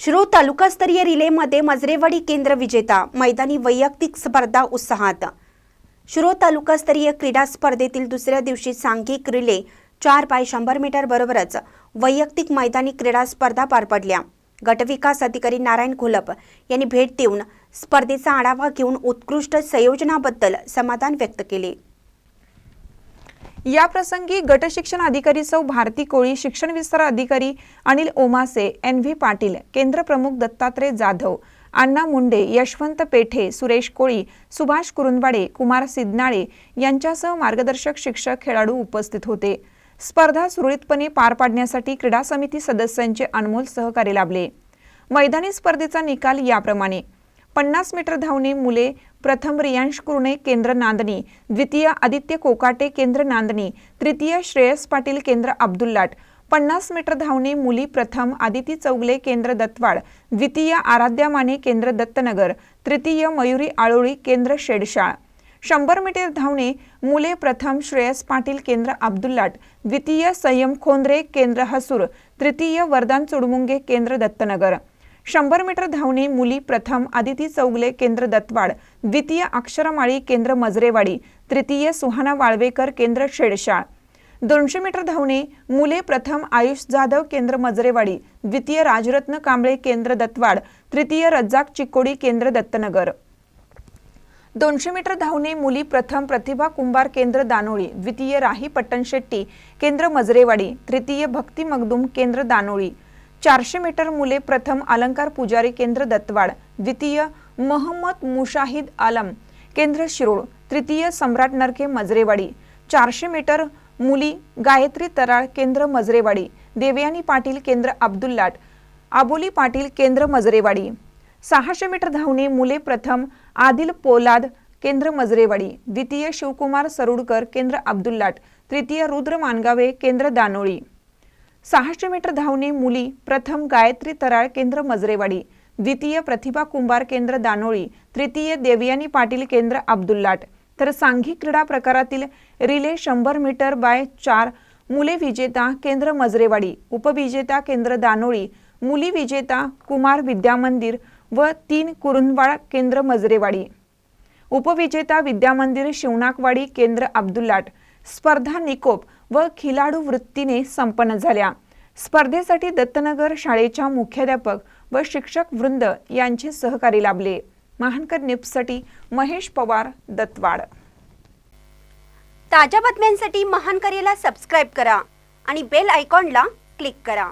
श्रो तालुकास्तरीय रिलेमध्ये मजरेवाडी केंद्र विजेता मैदानी वैयक्तिक स्पर्धा उत्साहात. श्रो तालुकास्तरीय क्रीडा स्पर्धेतील दुसऱ्या दिवशी सांघिक रिले चार बाय शंभर मीटर बरोबरच वैयक्तिक मैदानी क्रीडा स्पर्धा पार पडल्या. गटविकास अधिकारी नारायण घोलप यांनी भेट देऊन स्पर्धेचा आढावा घेऊन उत्कृष्ट संयोजनाबद्दल समाधान व्यक्त केले. याप्रसंगी गटशिक्षण गट शिक्षण अधिकारी सौ भारती कोळी शिक्षण विस्तार अधिकारी अनिल ओमासे एन व्ही पाटील केंद्र प्रमुख दत्तात्रय जाधव अण्णा मुंडे यशवंत पेठे सुरेश कोळी सुभाष कुरुंदवाडे कुमार सिद्नाळे यांच्यासह मार्गदर्शक शिक्षक खेळाडू उपस्थित होते. स्पर्धा सुरळीतपणे पार पाडण्यासाठी क्रीडा समिती सदस्यांचे अनमोल सहकार्य लाभले. मैदानी स्पर्धेचा निकाल याप्रमाणे पन्नास मीटर धावणे मुले प्रथम रियांश कुरणे केंद्र नांदणी. द्वितीय आदित्य कोकाटे केंद्र नांदणी. तृतीय श्रेयस पाटील केंद्र अब्दुल्लाट पन्नास मीटर धावणे मुली प्रथम आदिती चौगले केंद्र दत्तवाड. द्वितीय आराध्या माने केंद्र दत्तनगर. तृतीय मयुरी आळोळी केंद्र शेडशाळ. शंभर मीटर धावणे मुले प्रथम श्रेयस पाटील केंद्र अब्दुल्लाट द्वितीय संयम खोंद्रे केंद्र हसूर. तृतीय वरदान चुडमुंगे केंद्र दत्तनगर. शंभर मीटर धावणे मुली प्रथम आदिती चौगले केंद्र दत्तवाड द्वितीय अक्षरमाळी केंद्र मजरेवाडी तृतीय सुहाना वाळवेकर केंद्र शेडशाळ. दोनशे मीटर धावणे मुले प्रथम आयुष जाधव केंद्र मजरेवाडी द्वितीय राजरत्न कांबळे केंद्र दत्तवाड तृतीय रज्जाक चिकोडी केंद्र दत्तनगर. दोनशे मीटर धावणे मुली प्रथम प्रतिभा कुंभार केंद्र दानोळी द्वितीय राही पट्टणशेट्टी केंद्र मजरेवाडी तृतीय भक्ती मगदूम केंद्र दानोळी. चारशे मीटर मुले प्रथम अलंकार पुजारी केंद्र दत्तवाड द्वितीय महम्मद मुशाहिद आलम केंद्र शिरोळ तृतीय सम्राट नरके मजरेवाडी चारशे मीटर मुली गायत्री तराळ केंद्र मजरेवाडी देवयानी पाटील केंद्र अब्दुल्लाट आबोली पाटील केंद्र मजरेवाडी सहाशे मीटर धावणे मुले प्रथम आदिल पोलाद केंद्र मजरेवाडी द्वितीय शिवकुमार सरुडकर केंद्र अब्दुल्लाट तृतीय रुद्र मानगावे केंद्र दानोळी. सहाशे मीटर धावणे मुली प्रथम गायत्री तराळ केंद्र मजरेवाडी द्वितीय प्रतिभा कुंभार केंद्र दानोळी तृतीय देवयानी पाटील केंद्र अब्दुल्लाट. तर सांघिक क्रीडा प्रकारातील रिले शंभर मीटर बाय चार मुले विजेता केंद्र मजरेवाडी उपविजेता केंद्र दानोळी मुली विजेता कुमार विद्यामंदिर व तीन कुरुंदवाड केंद्र मजरेवाडी. उपविजेता विद्यामंदिर शिवनाकवाडी केंद्र अब्दुल्लाट. स्पर्धा निकोप व खिलाडू वृत्तीने संपन्न झाल्या. स्पर्धेसाठी दत्तनगर शाळेच्या मुख्याध्यापक व शिक्षक वृंद यांचे सहकारी लाभले. महानकर न्यूजसाठी महेश पवार दत्तवाड. ताज्या बातम्यांसाठी महानकरीला सबस्क्राईब करा आणि बेल आयकॉनला क्लिक करा.